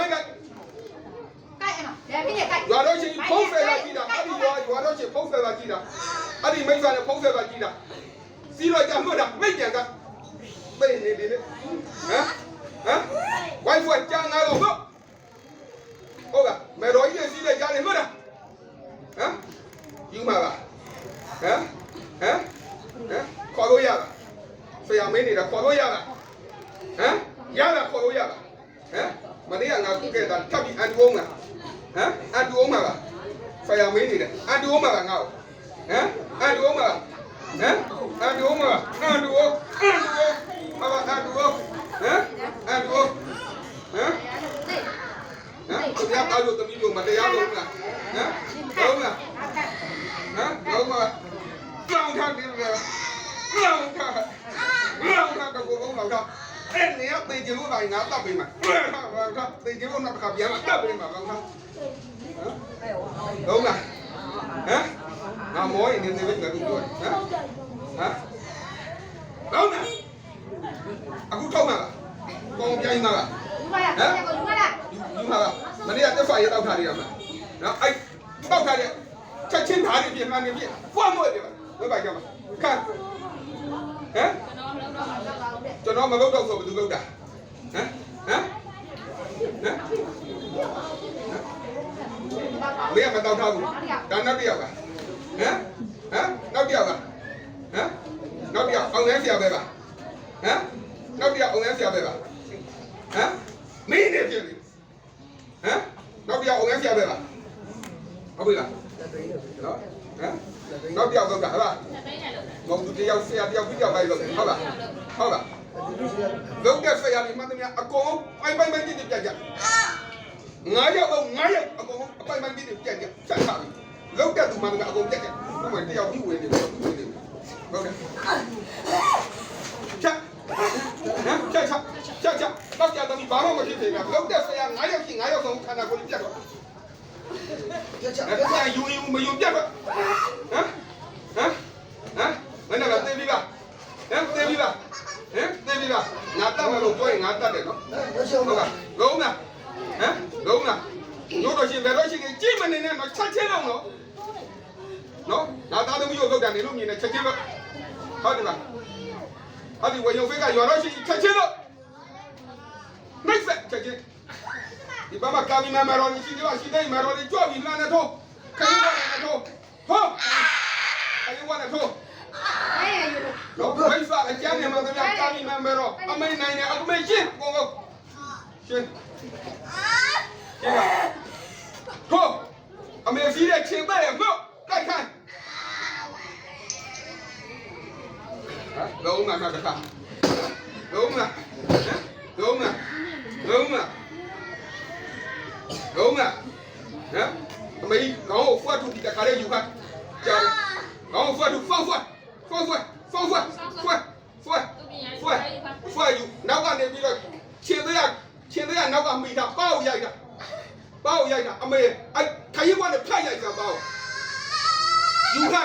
မိုက်ကကိုက်အမဒါဖြစ်နေကိုက်ရွာတော့ရှင်ဖုံးဖယ်လာကြည့်တာအဲ့ဒီရွာရွာတော့ရှင်ဖုံးဖယ်လာကြည့်တာအဲ့ဒီမိစ္ဆာနဲ့ဖုံးဖယ်လာကြည့်တာစီးတော့ကြမှတ်တာမိတ်တယ်ကပိတ်နေပြီလေဟမ်ဟမ်ဝိုင်ဖွာကြာငါတော့ဟုတ်ကဲ့မေတော်ကြီးရဲ့စီးတဲ့ကြားနေ အန်တူအောင်မှာပါဟမ်အန်တူအောင်မှာအန်တူအောင်အန်တူအောင်ဟာအန်တူအောင်ဟမ်အန်တူအောင်ဟမ်ဟမ်သူများပါလို့တမီးတို့မတရားလုံးလားဟမ်လုံးလားဟမ်လုံးမကြောင်ထားတယ်လေကြောင်ထားကြောင်ထားကကိုလုံးတော့အဲ့နေရတေချင်လို့လိုက်ငါတပ်ပေးမှာဟာဟာတေချင်လို့နောက်တစ်ခါပြန်လာတပ်ပေးမှာကောင်းလားဟမ်လုံးလားဟမ် ငါမောရင်နေနေပဲငါတို့ပြောဟမ်ဟမ်လုံးလားအခုထောက်မှာလားကောင်းပြိုင်းမှာလားယူမှာပါမနေ့ကတက်ဆွာရေးတောက်ထားရရမှာနော်အဲ့တောက်ထားတဲ့ချက်ချင်းဓာတ်တွေပြင်မှန်းနေပြင်ဖွက်မွေ့တယ်ဘယ်ပါကြမှာခါဟမ်ကျွန်တော်မလုပ်တော့ဆိုဘယ်သူလုပ်တာဟမ်ဟမ်ဟမ်မင်းကမတောက်ထားဘူးဒါနောက်တစ်ယောက်က ဟမ်ဟမ်နောက်တစ်ယောက်ကဟမ်နောက်တစ်ယောက်အောင်ရမ်းဆရာပဲပါဟမ်နောက်တစ်ယောက်အောင်ရမ်းဆရာပဲပါဟမ်မင်းနေပြင်ဟမ်နောက်တစ်ယောက်အောင်ရမ်းဆရာပဲပါဟုတ်ပြီလားနော်ဟမ်နောက်တစ်ယောက်တော့ကဟုတ်လားငုံသူတစ်ယောက်ဆရာတစ်ယောက်ပြီးတော့ပဲလို့ဟုတ်လားဟုတ်လားလုံးတဲ့ဆရာဒီမှတည်းအကုန်ပိုင်ပိုင်ပိုင်ကြည့်ကြကြငါရောက်တော့ငါရောက်အကုန်အပိုင်ပိုင်ကြည့်ကြကြချက်ချပြီ လုံးတဲ့သူမှတည်းအကုန်ပြက်ကြဘယ်မှာတစ်ယောက်ပြီးဝင်နေတယ်ဝင်နေဟုတ်ကဲ့ချက်ဟမ်ချက်ချက်ချက်ချက်တော့ကြတော့ဘာမှမရှိသေးဘူးလုံးတဲ့ဆရာငါရောက်ရှိငါရောက်ဆုံးခန္ဓာကိုယ်ပြက်တော့ပြချအဲ့ဒါယူယူမယူပြတ်ပဲဟမ်ဟမ်ဟမ်မင်းကတေးပြီလားဟမ်တေးပြီလားဟမ်တေးပြီလားငါတတ်မလို့ပြောရင်ငါတတ်တယ်နော်ရရှိအောင်ဟုတ်ကဲ့လုံးလားဟမ်လုံးလားညို့တော့ရှင်ဘယ်တော့ရှင်ကြည့်မနေနဲ့တော့ချက်ချင်းလုံးနော် နော်ငါသားသမီးကိုလောက်တယ်နေလို့မြင်နေချက်ချင်းလို့ဟုတ်တယ်လားအဲ့ဒီဝေယုံဖေးကရော်တော့ရှင်ချက်ချင်းလို့မိတ်ဆက်ချက်ချင်းဒီဘာမကာမီမမရောရှိတယ်ရှိတယ်မရောကြွပြီးလှမ်းနေတော့ခိုင်းနေတော့ဟုတ်ခိုင်းဝနေတော့တော့မိတ်ဆက်အကျမ်းနေမှာတည်းကာမီမမရောအမေနိုင်နေအမေရှင်းကိုကိုရှင်းရှင်းဟုတ် လုံးမမကတာလုံးမလုံးမလုံးမလုံးမနော်အမေကောင်းဖွတ်ထုတ်ဒီတခါလေးယူခါကြောင်းကောင်းဖွတ်ထုတ်ဖွတ်ဖွတ်ဖွတ်ဖွတ်ဖွတ်ဖွတ်ဖွတ်ဖွတ်ဖွတ်ဖွတ်ယူနောက်ကနေပြီးတော့ခြေသေးရခြေသေးရနောက်ကမိတာပေါ့ရိုက်တာပေါ့ရိုက်တာအမေအဲ့ခရီးကနေဖျက်ရိုက်တာပေါ့ယူခါ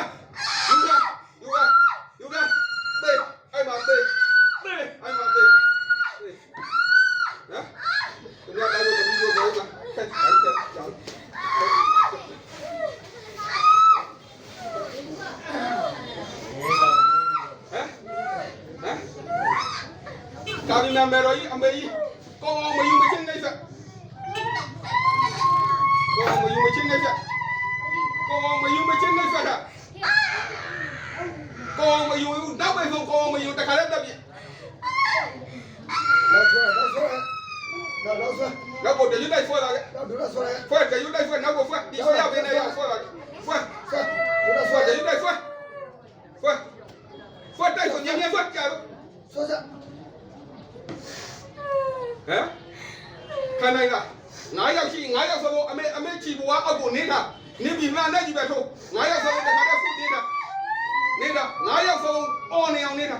ကာမီနာမေရိုကြီးအမေကြီးကောင်းအောင်မယူမချင်းနေဆက်ကောင်းအောင်မယူမချင်းနေဆက်ကောင်းအောင်မယူမချင်းနေဆက်တာကောင်းအောင်မယူနောက်ပဲဆုံးကောင်းအောင်မယူတခါတည်းတက်ပြီတော့ဆွဲတော့ဆွဲတော့တော့ဆွဲနောက်ကိုတယူလိုက်ဆွဲလာခဲ့တော့ဒူရဆွဲဆွဲတယူလိုက်ဆွဲနောက်ကိုဆွဲဒီဆွဲရောက်နေရောက်ဆွဲလာဆွဲဆွဲဒူရဆွဲဆွဲတယူလိုက်ဆွဲဆွဲဆွဲတိုက်ကိုညံ့ညံ့ဆွဲကြတော့ဆွဲစ ဟမ်ခံနိုင်လားငါးယောက်ရှိငါးယောက်ဆိုတော့အမေအမေချီဘွားအောက်ကိုနေတာနေပြီမှန်နဲ့ကြီးပဲထိုးငါးယောက်ဆိုတော့တခါတည်းဖုတ်နေတာနေတာငါးယောက်ဆိုတော့အော်နေအောင်နေတာ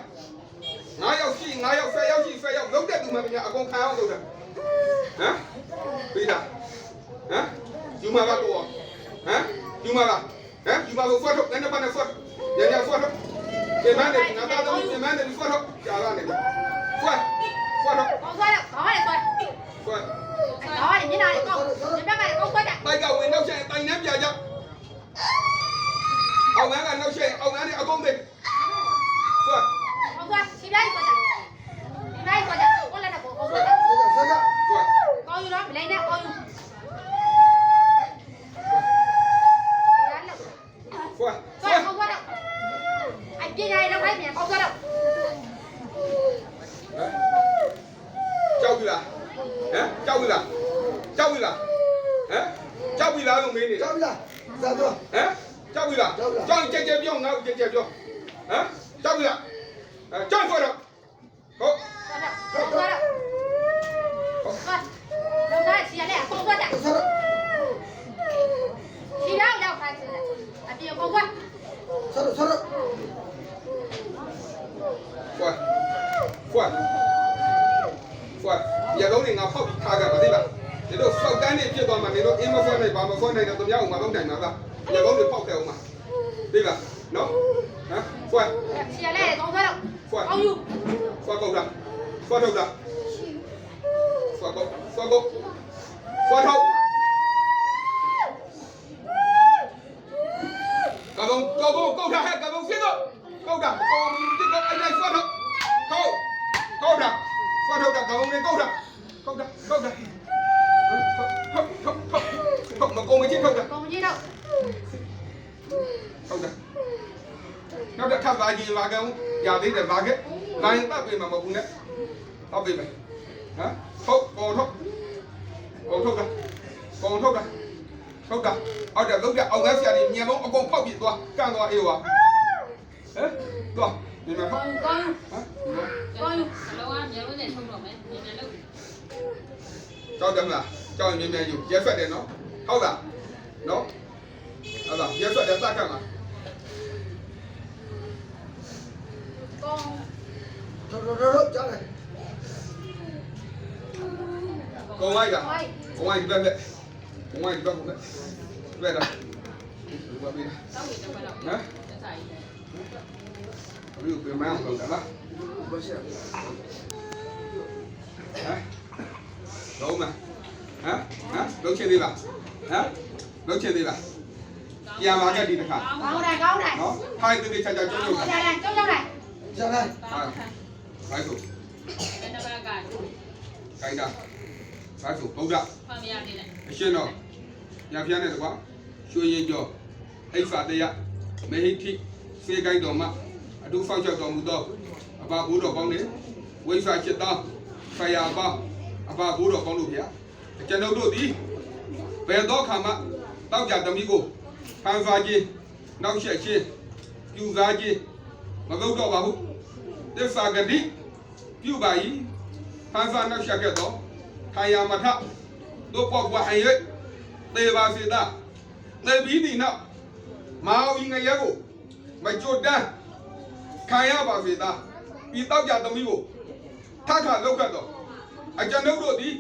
ငါးယောက်ရှိငါးယောက်ဆယ်ယောက်ရှိဆယ်ယောက်လုံးတဲ့သူမှမညာအကုန်ခံအောင်လုပ်တာဟမ်ပြီးတာဟမ်ယူမှာပါတော့ဟမ်ယူမှာပါဟမ်ယူမှာကိုဖွက်ထုတ်နည်းနည်းပါနဲ့ဖွက်ညံ့ညံ့ဖွက်ထုတ်ပြန်မနေငါသားသမီးပြန်မနေဖွက်ထုတ်ကြာလာနေဖွ ကြောက်ပြီလားကြောက်ရင်ကြက်ကြက်ပြောင်းငါ့ကိုကြက်ကြက်ပြောင်းဟမ်ကြောက်ပြီလား အဲကြောက်ဆိုတော့ဟုတ်တော့တော့တော့တော့ချီရလေပုံသွားကြတော့ဆောချီရောက်ရောက်ခိုင်းတယ်အပြင်ပုံသွားဆောဆောဖွာဖွာဖွာရလုံးနေငါဖောက်ပြီးထားကြပါသိလားဒီတော့စောက်တန်းနေပြစ်သွားမှနေတော့အင်းမဖွာနိုင်ပါမဖွာနိုင်တော့သူ များကငါတော့နိုင်မှာလားရလုံးတွေပေါက်တယ်အောင်မှာသိလားနော်ဟမ်ဖွာချီရလေပုံသွားတော့ဖွာအောင်ယူဖွာကောက်တာဖွာထုတ်တာဖွာကောက်ဖွာကောက်ဖွာထုတ်ကဘုံကဘုံကောက်တာဟဲ့ကဘုံဖြစ်တော့ကောက်တာကောက်ဒီကောက်အဲ့လိုက်ဖွာထုတ်ကောက်ကောက်တာဖွာထုတ်တာကဘုံနဲ့ကောက်တာကောက်တာကောက်တာထုတ်ထုတ်ထုတ်ထုတ်မကုန်မချင်းထုတ်တာ ပုံကြီးတော့ ဟုတ်တယ် နောက်တစ်ခါပါကြီးလာကောင်ရသေးတယ်ပါခဲ့လိုင်းတပ်ပေးမှာမဟုတ်ဘူးနဲ့တပ်ပေးမယ်ဟမ်ထုတ်ပေါ်ထုတ်ပေါ်ထုတ်တာပေါ်ထုတ်တာထုတ်တာဟုတ်တယ်လုံးပြအောင်ငန်းဆရာကြီးမြန်လုံးအကုန်ဖောက်ပြသွားကန့်သွားအေးဝါဟမ်သွားဒီမှာဟမ်ကောင်းကောင်းကောင်းယူအလောကမြေလုံးနဲ့ထုတ်တော့မယ်။မြန်လို့ကြောက်တယ်မလားကြောက်ရင်မြန်မြန်ယူရက်ဆွက်တယ်နော်ဟုတ်လားနော်ဟုတ်လားရက်ဆွက်တယ်စကတ်မှာကောင်းတော့တော့တော့ကြားတယ်ကုန်လို က်တာဟိုင်းကုန်လိုက်ဒီဘက်ဘက်ကုန်လိုက်ဒီဘက်ဘက်ဘက်လားဒီဘက်ဘက်တောက်ရတော့တော့ဟမ်တက်ဆိုင်ဘယ်လိုပြန်မအောင်လုပ်တာလားဘာရှိလဲဟမ်လုံးမဟမ်ဟ မ်လုံးချင်သေးလားဟမ်လုံးချင်သေးလားပြန်လာခဲ့ဒီတစ်ခါကောင်းတယ်ကောင်းတယ်နော်ထိုင်သေးသေးချာချာကျုံကျုံချီရလေကြောက်ကြောက်လိုက်ကြားတယ်ဟာခိုင်းဆိုတဲ့ဘက်ကခိုင်းတာခိုင်းဆိုဘုရားဖမ်းမရနေတယ်အရှင်တော်ညာပြတဲ့ကွာရွှေရင်ကျော်အိဖာတယမေဟိတိစေကိုင်းတော်မှာအတူဖောက်ချက်တော်မူသောအဘဘိုးတော်ကောင်းနေဝိဖာချစ်တော်ဖယာပါအဘဘိုးတော်ကောင်းတို့ဗျာကျွန်ုပ်တို့သည်ဘယ်တော့ခါမှတောက်ကြသမီးကိုဖန်ဆာခြင်းနောက်ဆက်ခြင်းပြူစားခြင်းမလုပ်တော့ပါဘူး သစ္စာဂတိပြုပါ၏ဖန်ဆာနောက်ဆက်ခဲ့တော့ခါယာမထတို့ပေါက်ပွားအရွက်သေပါစေသာသေပြီးဒီနောက်မအောင်ရင်ငရဲကိုမကြွတန်းခံရပါစေသာဒီတောက်ကြသမီးကိုထခါလောက်ကတော့အကျွန်ုပ်တို့သည်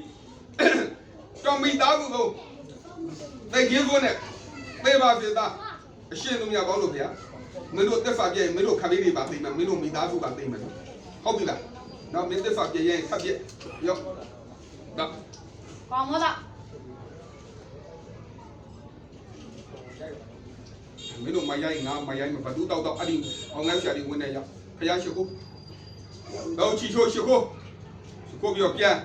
တော်မိသားစုကိုသိခြင်းကိုနဲ့သေပါစေသာအရှင်သူများကောင်းလို့ဗျာ မင်းတို့တက်ဖာပြည့်မင်းတို့ခလေးတွေပါသိမယ်မင်းတို့မိသားစုကသိမယ်နော်ဟုတ်ပြီလားနော်မင်းတက်ဖာပြည့်ရင်ခပ်ပြည့်ရောတော့ကောင်းမလားမင်းတို့မရိုက်ငါမရိုက်မဘသူတောက်တော့အဲ့ဒီအောင်ငန်းဆရာကြီးဝင်နေရဖယားရှိခိုးတော့ချီချိုးရှိခိုးရှိခိုးပြီးတော့ပြန်